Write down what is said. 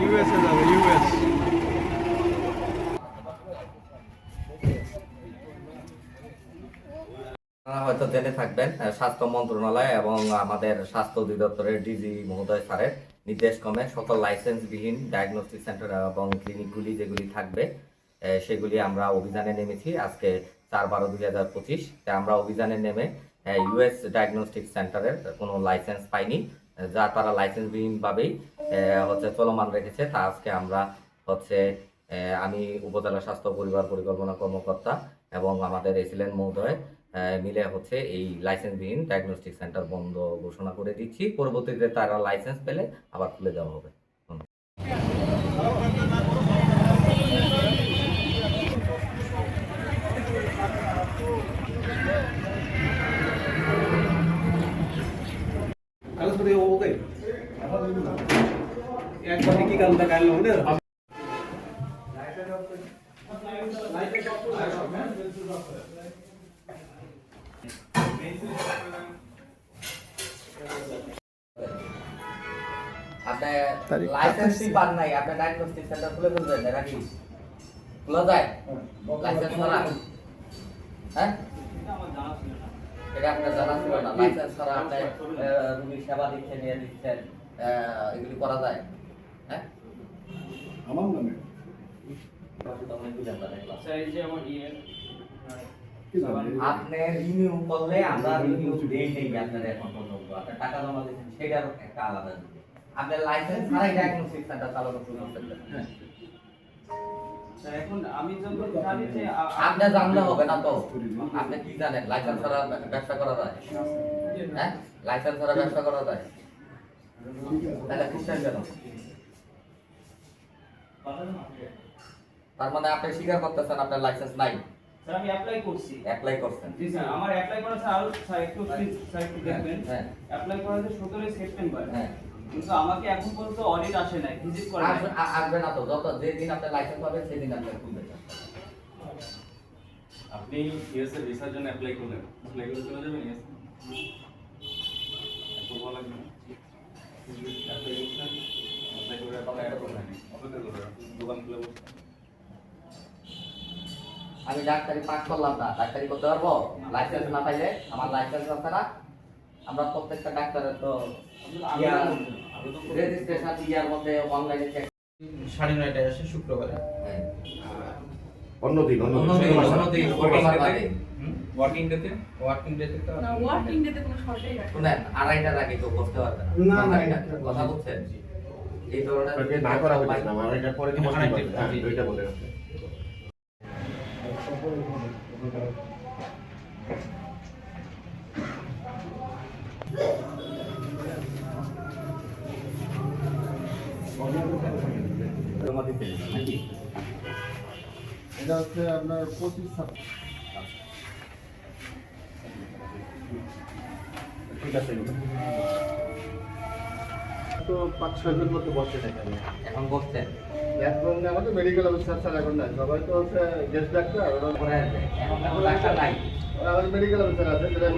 USA যাবে US আপনারা হয়তো জেনে থাকবেন স্বাস্থ্য মন্ত্রণালয় এবং আমাদের স্বাস্থ্য অধিদপ্তরের ডিজি মহোদয় স্যারের নির্দেশ ক্রমে সকল লাইসেন্সবিহীন ডায়াগনস্টিক সেন্টার এবং ক্লিনিকগুলি যেগুলি থাকবে সেগুলি আমরা অভিযানে নেমেছি আজকে চার বারো দুই হাজার পঁচিশ। আমরা অভিযানে নেমে ইউএস ডায়াগনস্টিক সেন্টারের কোনো লাইসেন্স পাইনি। যা তারা লাইসেন্সবিহীনভাবেই হচ্ছে চলমান রেখেছে। তা আজকে আমরা হচ্ছে আমি উপজেলা স্বাস্থ্য পরিবার পরিকল্পনা কর্মকর্তা এবং আমাদের এসিলেন মহোদয় মিলে হচ্ছে এই লাইসেন্সবিহীন ডায়াগনস্টিক সেন্টার বন্ধ ঘোষণা করে দিচ্ছি। পরবর্তীতে তারা লাইসেন্স পেলে আবার খুলে দেওয়া হবে। कागजपत्र हो गए एक बार की गल लगा लो ना আপনি তারিখ লাইসেন্সই পান নাই আপনি ডায়াগনস্টিক সেন্টার খুলে ফেলবেন নাকি খোলা যায় লাইসেন্স ছাড়া হ্যাঁ এটা আপনার জানা ছিল না। লাইসেন্স ছাড়া আপনি রুগীর সেবা দিচ্ছেন ইয়ে দিচ্ছেন এগুলি করা যায়? হ্যাঁ? আমার নামে? কি জানি? আপনি রিনিউ করলে আমরা রিনিউ দেই নেই আপনার এখন পর্যন্ত আপনি টাকা জমা দিয়েছেন সেটার একটা আলাদা আপনার লাইসেন্স ছাড়াই ডায়াগনস্টিক সেন্টার চালানো শুরু করতে হ্যাঁ। এখন আমি যখন জানি যে আ- আ- আপনি জানলে হবে না তো। আপনি কি জানেন লাইসেন্স ছাড়া ব্যবসা করা যায়? হ্যাঁ? লাইসেন্স ছাড়া ব্যবসা করা যায়? তাহলে খ্রিস্টান কেন? তার মানে আপনি স্বীকার করতেছেন আপনার লাইসেন্স নাই। স্যার আমি অ্যাপ্লাই করছি। অ্যাপ্লাই করছেন। জি স্যার আমার অ্যাপ্লাই করা স্যার আরও স্যার একটু প্লিজ স্যার একটু দেখবেন। হ্যাঁ। অ্যাপ্লাই করা হয়েছে সতেরোই সেপ্টেম্বর হ্যাঁ। কিন্তু আমাকে এখন পর্যন্ত অডিট আসে নাই ভিজিট করে আসবে- না তো যত যেদিন আপনার লাইসেন্স হবে সেদিন আপনি খুলবেন আপনি ইউএস এর ভিসার জন্য অ্যাপ্লাই করলেন। অ্যাপ্লাই করে চলে যাবেন ইউএস এত ভালো লাগবে অ্যাপ্লাই করছেন অ্যাপ্লাই করে করলেন অপেক্ষা করবেন। দোকান খুলে বসে। আমি ডাক্তারি পাস করলাম না। ডাক্তারি করতে পারব? লাইসেন্স না পাইলে আমার লাইসেন্স আছে না? আমরা প্রত্যেকটা ডাক্তারের তো রেজিস্ট্রেশন ইয়ার মধ্যে অনলাইনে চেক সাড়ে নয়টায় আসে শুক্রবারে। অন্যদিন অন্যদিন। ওয়ার্কিং ডেতে ওয়ার্কিং ডেতে তো না ওয়ার্কিং ডেতে কোনো শর্টেজ শুনেন আড়াইটার আগে কেউ বসতে পারবে না। না, না, আড়াইটা, না। কথা এই ধরনের না করা হয়েছে না এটা পরে বসতে পারবে। হ্যাঁ জি। দুইটা বলে আছে জমা নাকি? এটা হচ্ছে আপনার পঁচিশ ঠিক আছে তো পাঁচ ছয় মতো বসে এখানে। এখন বসছেন এখন আমাদের মেডিকেল অফিসার স্যার এখন নাই। সবাই তো হচ্ছে গেস্ট ডাক্তার ওরা পরে আসবে। এখন এখন ডাক্তার নাই। আমাদের মেডিকেল অফিসার আছে যেটা